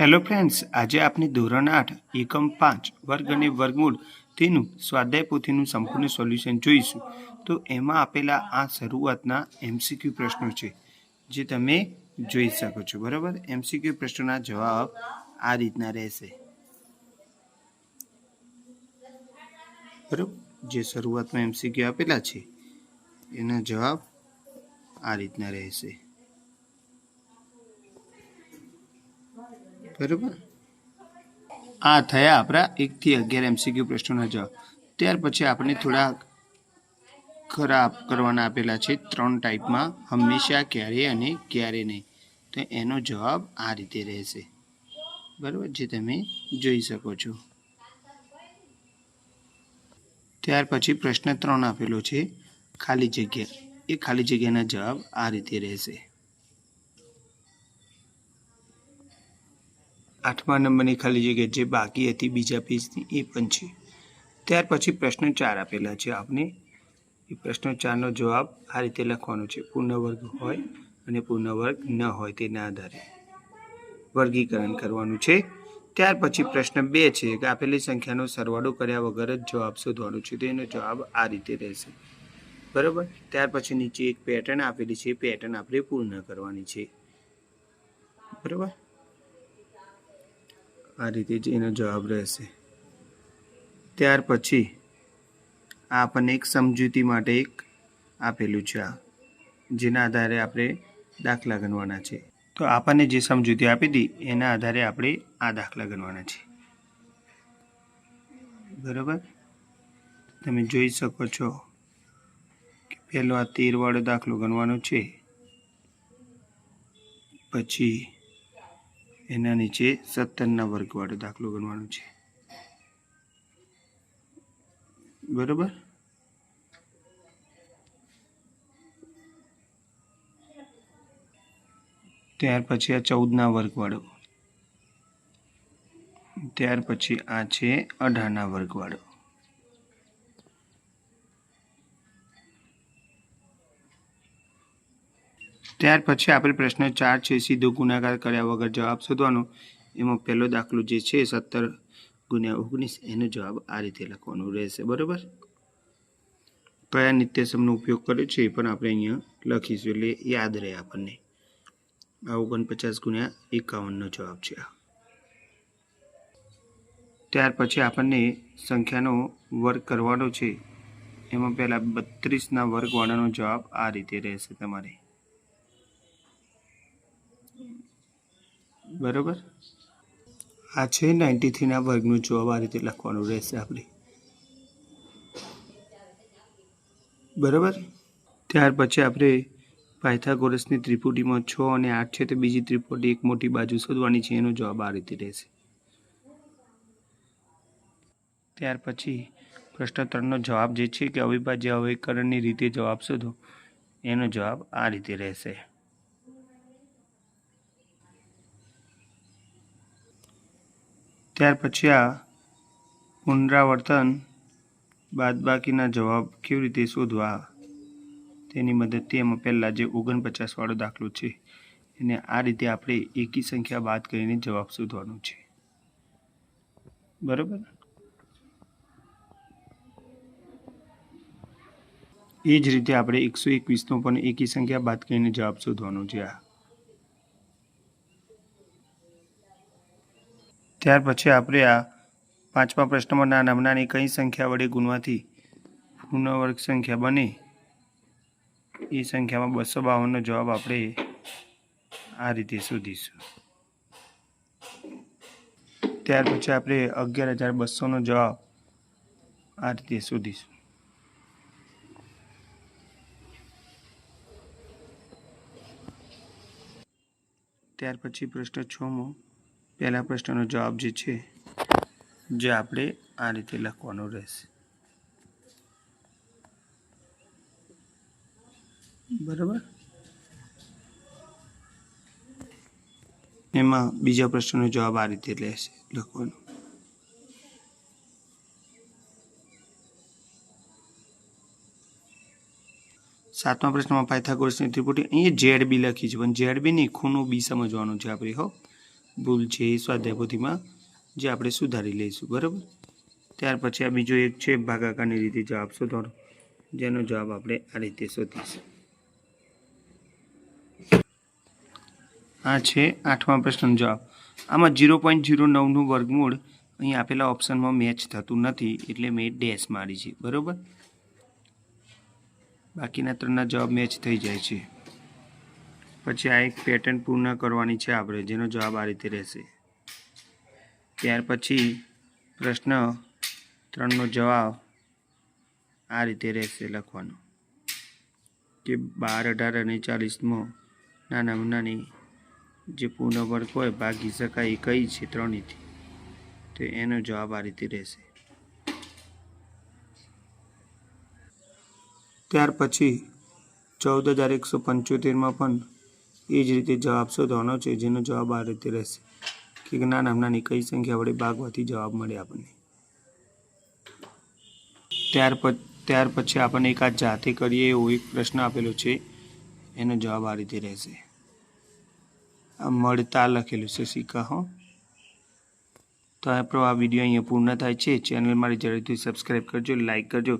Hello friends, આજે આપણે ધોરણ આઠ, એકમ પાંચ, વર્ગ અને વર્ગમૂળ તેનું સ્વાધ્યાય પોથીનું સંપૂર્ણ સોલ્યુશન જોઈશું. તો એમાં આપેલા આ શરૂઆતના એમસીક્યુ પ્રશ્નો છે, જે તમે જોઈ શકો છો. બરાબર? એમસીક્યુ પ્રશ્નોના જવાબ આ રીતના રહેશે. બરાબર? જે શરૂઆતમાં એમસીક્યુ આપેલા છે, એના જવાબ આ રીતના રહેશે. બરોબર? આ થયા આપણા એકથી અગિયાર એમસીક્યુ પ્રશ્નોના જવાબ. ત્યાર પછી આપણે થોડા ખરાબ કરવાના આપેલા છે ત્રણ ટાઈપમાં, હંમેશા, ક્યારે અને ક્યારે નહીં. તો એનો જવાબ આ રીતે રહેશે. બરાબર? જે તમે જોઈ શકો છો. ત્યાર પછી પ્રશ્ન ત્રણ આપેલો છે ખાલી જગ્યા. એ ખાલી જગ્યાના જવાબ આ રીતે રહેશે. આઠમા નંબરની ખાલી જગ્યા જે બાકી હતી બીજા પેજની એ પણ છે. ત્યાર પછી પ્રશ્ન ચાર આપેલા છે આપને. એ પ્રશ્ન ચારનો જવાબ આ રીતે લખવાનો છે. પૂર્ણવર્ગ હોય અને પૂર્ણવર્ગ ન હોય તેના આધારે. વર્ગીકરણ કરવાનું છે. ત્યાર પછી પ્રશ્ન બે છે કે આપેલી સંખ્યાનો સરવાળો કર્યા વગર જ જવાબ શોધવાનો છે. તો એનો જવાબ આ રીતે રહેશે. બરાબર? ત્યાર પછી નીચે એક પેટર્ન આપેલી છે. પેટર્ન આપણે પૂર્ણ કરવાની છે. બરાબર? આ રીતે જ એનો જવાબ રહેશે. ત્યાર પછી આપણને એક સમજૂતી માટે એક આપેલું છે આ, જેના આધારે આપણે દાખલા ગણવાના છે. તો આપણને જે સમજૂતી આપી હતી, એના આધારે આપણે આ દાખલા ગણવાના છે. બરાબર? તમે જોઈ શકો છો કે પહેલો આ તેરવાળો દાખલો ગણવાનો છે. પછી એના નીચે સત્તરના વર્ગવાળો દાખલો ગણવાનો છે. બરોબર? ત્યાર પછી આ ચૌદના વર્ગવાળો. ત્યાર પછી આ છે અઢારના વર્ગવાળો. ત્યાર પછી આપણે પ્રશ્ન ચાર છે, સીધો ગુણાકાર કર્યા વગર જવાબ શોધવાનો. એમાં પહેલો દાખલો જે છે, સત્તર ગુણ્યા ઓગણીસ, એનો જવાબ આ રીતે લખવાનો રહેશે. બરાબર? કયા નિત્યસમનો ઉપયોગ કર્યો છે, એ પણ આપણે અહીંયા લખીશું, એટલે યાદ રહે આપણને. આ ઓગણપચાસ ગુણ્યા એકાવનનો જવાબ છે આ. ત્યાર પછી આપણને સંખ્યાનો વર્ગ કરવાનો છે. એમાં પહેલાં બત્રીસના વર્ગવાળાનો જવાબ આ રીતે રહેશે તમારે. બરોબર? આ છે નાઇન્ટી થ્રીના વર્ગનું જવાબ આ રીતે લખવાનું રહેશે આપણે. બરાબર? ત્યાર પછી આપણે પાયથાગોરસની ત્રિપુટીમાં છ અને આઠ છે, તો બીજી ત્રિપુટી એક મોટી બાજુ શોધવાની છે, એનો જવાબ આ રીતે રહેશે. ત્યાર પછી પ્રશ્ન ત્રણનો જવાબ જે છે કે અવિભાજ્ય અવયકરણની રીતે જવાબ શોધો, એનો જવાબ આ રીતે રહેશે. ત્યાર પછી આ પુનરાવર્તન બાદબાકીના જવાબ કેવી રીતે શોધવા? તેની મદદથી એમાં પહેલાં જે ઓગણપચાસવાળો દાખલો છે, એને આ રીતે આપણે એકી સંખ્યા બાદ કરીને જવાબ શોધવાનો છે. બરાબર? એ જ રીતે આપણે એકસો એકવીસનો પણ એકી સંખ્યા બાદ કરીને જવાબ શોધવાનો છે આ. ત્યાર પછી આપણે આ પાંચમા પ્રશ્નમાં ના નમનાની કઈ સંખ્યા વડે ગુણવાથી પૂર્ણવર્ગ સંખ્યા બને? એ સંખ્યામાં બસો બાવનનો જવાબ આપણે આ રીતે શોધીશું. ત્યાર પછી આપણે અગિયાર હજાર બસોનો જવાબ આ રીતે શોધીશું. ત્યાર પછી પ્રશ્ન છમો. પહેલા પ્રશ્નનો જવાબ જે છે, જે આપણે આ રીતે લખવાનો રહેશે. બરાબર? એમાં બીજા પ્રશ્નનો જવાબ આ રીતે રહેશે, લખવાનો. સાતમા પ્રશ્નમાં પાયથાગોરસની ત્રિપુટી, અહીંયા ઝેડ બી લખી છે, પણ ઝેડ બી નહીં, ખૂણો બી સમજવાનું છે આપણે, હો. ભૂલ છે એ સ્વાધ્યાય જે આપણે સુધારી લઈશું, બરાબર? ત્યાર પછી આ બીજો એક છે ભાગાકારની રીતે જવાબ શોધવાનો. જેનો જવાબ આપણે આ રીતે શોધીશું. આ છે આઠમા પ્રશ્નનો જવાબ. આમાં ઝીરો પોઈન્ટ ઝીરો નવનું વર્ગમૂળ અહીં આપેલા ઓપ્શનમાં મેચ થતું નથી, એટલે મેં ડેશ મારી છે, બરાબર? બાકીના ત્રણના જવાબ મેચ થઈ જાય છે. પછી આ એક પેટર્ન પૂર્ણ કરવાની છે આપણે, જેનો જવાબ આ રીતે રહેશે. ત્યાર પછી પ્રશ્ન ત્રણનો જવાબ આ રીતે રહેશે લખવાનો. કે બાર, અઢાર અને ચાલીસમાં નાનામાં નાની જે પૂર્ણ વર્ગ હોય, ભાગી શકાય એ કઈ છે ત્રણેયથી? તો એનો જવાબ આ રીતે રહેશે. ત્યાર પછી ચૌદ હજાર એકસો પંચોતેરમાં પણ એ જ રીતે જવાબ શોધવાનો છે, જેનો જવાબ આ રીતે રહેશે કે જ્ઞાન હમણાંની કઈ સંખ્યા વડે ભાગવાથી જવાબ મળે આપણને. ત્યાર ત્યાર પછી આપણને એક આ જાતે કરીએ એવો એક પ્રશ્ન આપેલો છે, એનો જવાબ આ રીતે રહેશે. આ મળતા લખેલું છે સિક્કા હો. તો આપણો આ વીડિયો અહીંયા પૂર્ણ થાય છે. ચેનલ મારી જરૂરથી સબસ્ક્રાઈબ કરજો લાઈક કરજો